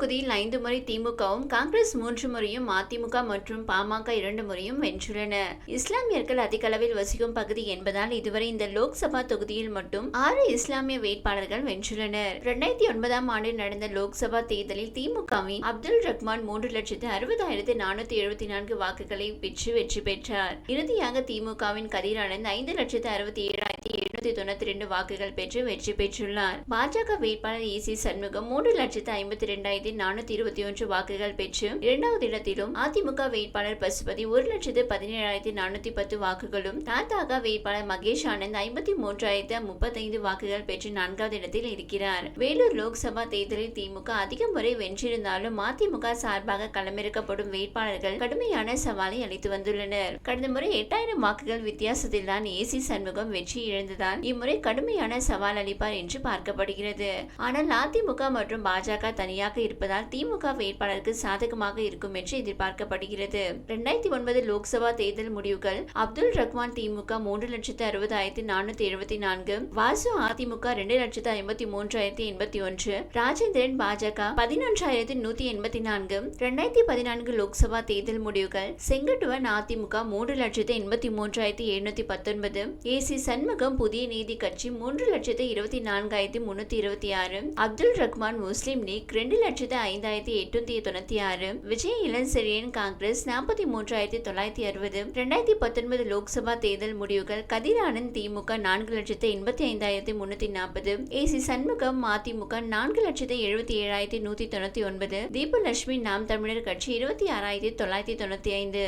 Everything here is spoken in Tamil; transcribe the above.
தொகுதியில் ஐந்து முறை திமுகவும் காங்கிரஸ் மூன்று முறையும் அதிமுக மற்றும் பாமக இரண்டு முறையும் வென்றுள்ளன. இஸ்லாமியர்கள் அதிக அளவில் வசிக்கும் பகுதி என்பதால் இதுவரை இந்த லோக்சபா தொகுதியில் மட்டும் ஆறு இஸ்லாமிய வேட்பாளர்கள் வென்றுள்ளனர். இரண்டாயிரத்தி ஒன்பதாம் ஆண்டு நடந்த லோக்சபா தேர்தலில் திமுகவின் அப்துல் ரஹ்மான் மூன்று லட்சத்து அறுபதாயிரத்து நானூத்தி எழுபத்தி நான்கு வாக்குகளை பெற்று வெற்றி பெற்றார். இறுதியாக திமுகவின் கதிரானந்த் ஐந்து லட்சத்து அறுபத்தி ஏழு எழுநூத்தி தொண்ணூத்தி ரெண்டு வாக்குகள் பெற்று வெற்றி பெற்றுள்ளார். பாஜக வேட்பாளர் ஏ சி சண்முகம் மூன்று லட்சத்து ஐம்பத்தி இரண்டாயிரத்தி நானூத்தி இருபத்தி ஒன்று வாக்குகள் பெற்று இரண்டாவது இடத்திலும் அதிமுக வேட்பாளர் பசுபதி ஒரு லட்சத்து பதினேழாயிரத்தி நானூத்தி பத்து வாக்குகளும் தாத்தாக வேட்பாளர் மகேஷ் ஆனந்த் ஐம்பத்தி மூன்றாயிரத்து முப்பத்தைந்து வாக்குகள் பெற்று நான்காவது இடத்தில் இருக்கிறார். வேலூர் லோக்சபா தேர்தலில் திமுக அதிக முறை வென்றிருந்தாலும் அதிமுக சார்பாக களமிறக்கப்படும் வேட்பாளர்கள் கடுமையான சவாலை அளித்து வந்துள்ளனர். கடந்த முறை எட்டாயிரம் வாக்குகள் வித்தியாசத்தில்தான் ஏசி சண்முகம் வெற்றி இழந்ததால் தான் இம்முறை கடுமையான சவால் அளிப்பார் என்று பார்க்கப்படுகிறது. ஆனால் அதிமுக மற்றும் பாஜக தனியாக இருப்பதால் திமுக வேட்பாளருக்கு சாதகமாக இருக்கும் என்று எதிர்பார்க்கப்படுகிறது. இரண்டாயிரத்தி ஒன்பது லோக்சபா தேர்தல் முடிவுகள் அப்துல் ரஹ்மான் திமுக மூன்று லட்சத்து அறுபதாயிரத்தி நானூத்தி எழுபத்தி நான்கு வாசு அதிமுக இரண்டு லட்சத்து ஐம்பத்தி மூன்றாயிரத்தி எண்பத்தி ஒன்று ராஜேந்திரன் பாஜக பதினொன்றாயிரத்தி நூத்தி எண்பத்தி நான்கு. இரண்டாயிரத்தி பதினான்கு லோக்சபா தேர்தல் முடிவுகள் செங்கட்டுவன் அதிமுக மூன்று லட்சத்து எண்பத்தி மூன்றாயிரத்தி எழுநூத்தி பத்தொன்பது ஏ சி சண்முகம் புதிய நீதி கட்சி மூன்று லட்சத்து இருபத்தி நான்காயிரத்தி முன்னூத்தி இருபத்தி ஆறு அப்துல் ரஹ்மான் முஸ்லிம் லீக் ரெண்டு லட்சத்து ஐந்தாயிரத்தி எட்நூத்தி தொண்ணூத்தி ஆறு விஜய் இளஞ்செழியன் காங்கிரஸ் நாற்பத்தி மூன்றாயிரத்தி தொள்ளாயிரத்தி அறுபது ரெண்டாயிரத்தி பத்தொன்பது லோக்சபா தேர்தல் முடிவுகள் கதிர் ஆனந்த் திமுக நான்கு லட்சத்து எண்பத்தி ஐந்தாயிரத்தி முன்னூத்தி நாற்பது ஏசி சண்முகம் அதிமுக நான்கு லட்சத்து எழுபத்தி ஏழாயிரத்தி நூத்தி தொண்ணூத்தி ஒன்பது தீபலட்சுமி நாம் தமிழர் கட்சி இருபத்தி ஆறாயிரத்தி தொள்ளாயிரத்தி தொண்ணூத்தி ஐந்து.